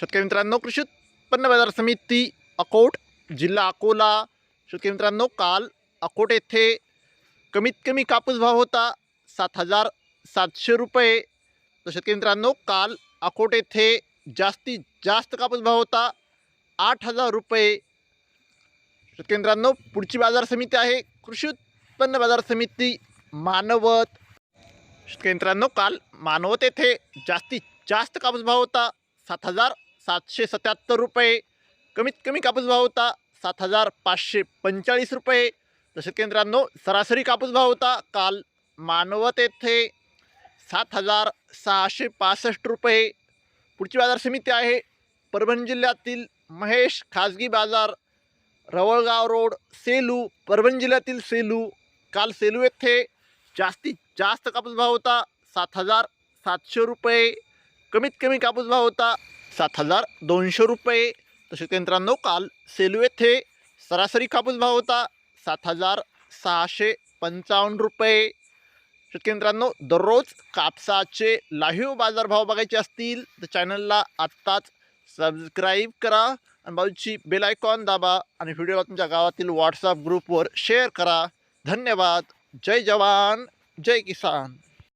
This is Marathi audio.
शेतकरी मित्रांनो कृषी उत्पन्न बाजार समिती अकोट जिल्हा अकोला. शेतकरी मित्रांनो काल अकोट येथे कमीत कमी कापूस भाव होता सात हजार सातशे रुपये. तर शेतकरी मित्रांनो काल अकोट येथे जास्तीत जास्त कापूस भाव होता आठ हजार रुपये. शेतकरी मित्रांनो पुढची बाजार समिती आहे कृषी उत्पन्न बाजार समिती मानवत. शेतकरी मित्रांनो काल मानवत येथे जास्तीत जास्त कापूस भाव होता सात हजार सातशे सत्याहत्तर रुपये. कमीत कमी कापूस भाव होता सात हजार पाचशे पंचेचाळीस रुपये. तसेच केंद्रांनो सरासरी कापूस भाव होता काल मानवत येथे सात हजार सहाशे पासष्ट रुपये. पुढची बाजार समिती आहे परभणी जिल्ह्यातील महेश खाजगी बाजार रवळगाव रोड सेलू परभणी जिल्ह्यातील सेलू. काल सेलू येथे जास्तीत जास्त कापूस भाव होता सात हजार सातशे रुपये. कमीत कमी कापूस भाव होता सात हजार दोनशे रुपये. तसेच यंत्रांनो काल सेलू येथे सरासरी कापूस भाव होता सात हजार सहाशे पंचावन्न रुपये. शेतकेंद्रांनो दररोज कापसाचे लाईव्ह बाजारभाव बघायचे असतील तर चॅनलला आत्ताच सबस्क्राईब करा आणि बाजूची बेल आयकॉन दाबा आणि व्हिडिओ तुमच्या गावातील व्हॉट्सअप ग्रुपवर शेअर करा. धन्यवाद. जय जवान. जय किसान.